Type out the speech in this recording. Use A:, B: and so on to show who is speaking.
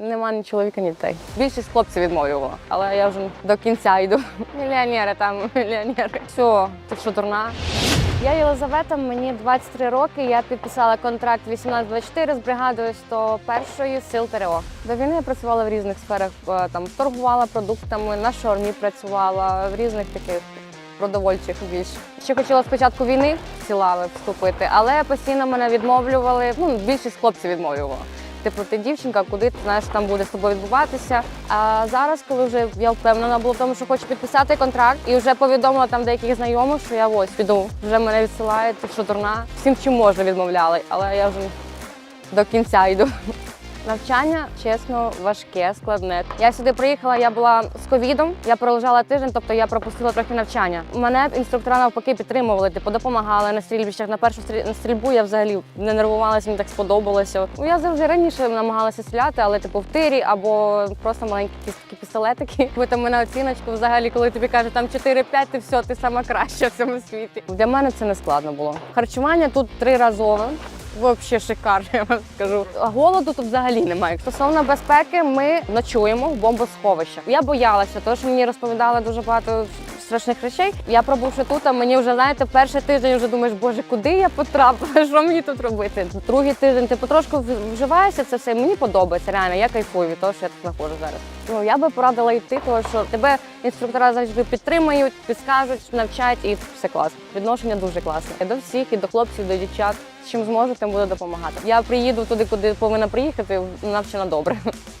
A: Нема ні чоловіка, ні дітей. Більшість хлопців відмовлювала, але я вже до кінця йду. Мільйонери там, мільйонери. Все, ти що дурна? Я Єлизавета, мені 23 роки. Я підписала контракт 1824 з бригадою 101 сил ТРО. До війни я працювала в різних сферах. е, Там торгувала продуктами, на шормі працювала в різних таких продовольчих більш. Ще хотіла спочатку війни в вступити, але постійно мене відмовлювали. Ну, більшість хлопців відмовлювала. Типу, ти дівчинка, куди ти знаєш, там буде з тобою відбуватися. А зараз, коли вже я впевнена була в тому, що хочу підписати контракт, і вже повідомила там деяких знайомих, що я ось піду. Вже мене відсилають, що дурна. Всім чим можна відмовляли, але я вже до кінця йду. Навчання, чесно, важке, складне. Я сюди приїхала, я була з ковідом, я пролежала тиждень, тобто я пропустила трохи навчання. Мене інструктора навпаки підтримували, типу допомагали на стрільбищах. На першу стрі- стрільбу я взагалі не нервувалася, мені так сподобалося. Ну я завжди раніше намагалася стріляти, але типу в тирі або просто маленькі такі пістолетики. Ви там мене оціночку взагалі, коли тобі кажуть там 4-5, ти все, ти сама краща в цьому світі. Для мене це не складно було. Харчування тут триразове. Взагалі шикарно, я вам скажу. Голоду тут взагалі немає. Стосовно безпеки, ми ночуємо в бомбосховищах. Я боялася, тому що мені розповідали дуже багато страшних речей. Я пробувши тут, а мені вже знаєте, перший тиждень вже думаєш, боже, куди я потрапила? Що мені тут робити? Другий тиждень ти потрошку вживаєшся це все. Мені подобається реально. Я кайфую від того, що я тут знаходжу зараз. Ну я би порадила йти, тому що тебе інструктора завжди підтримують, підскажуть, навчать і все класно. Відношення дуже класне. До всіх, і до хлопців, і до дівчат. Чим зможу, тим буду допомагати. Я приїду туди, куди повинна приїхати, навчена добре.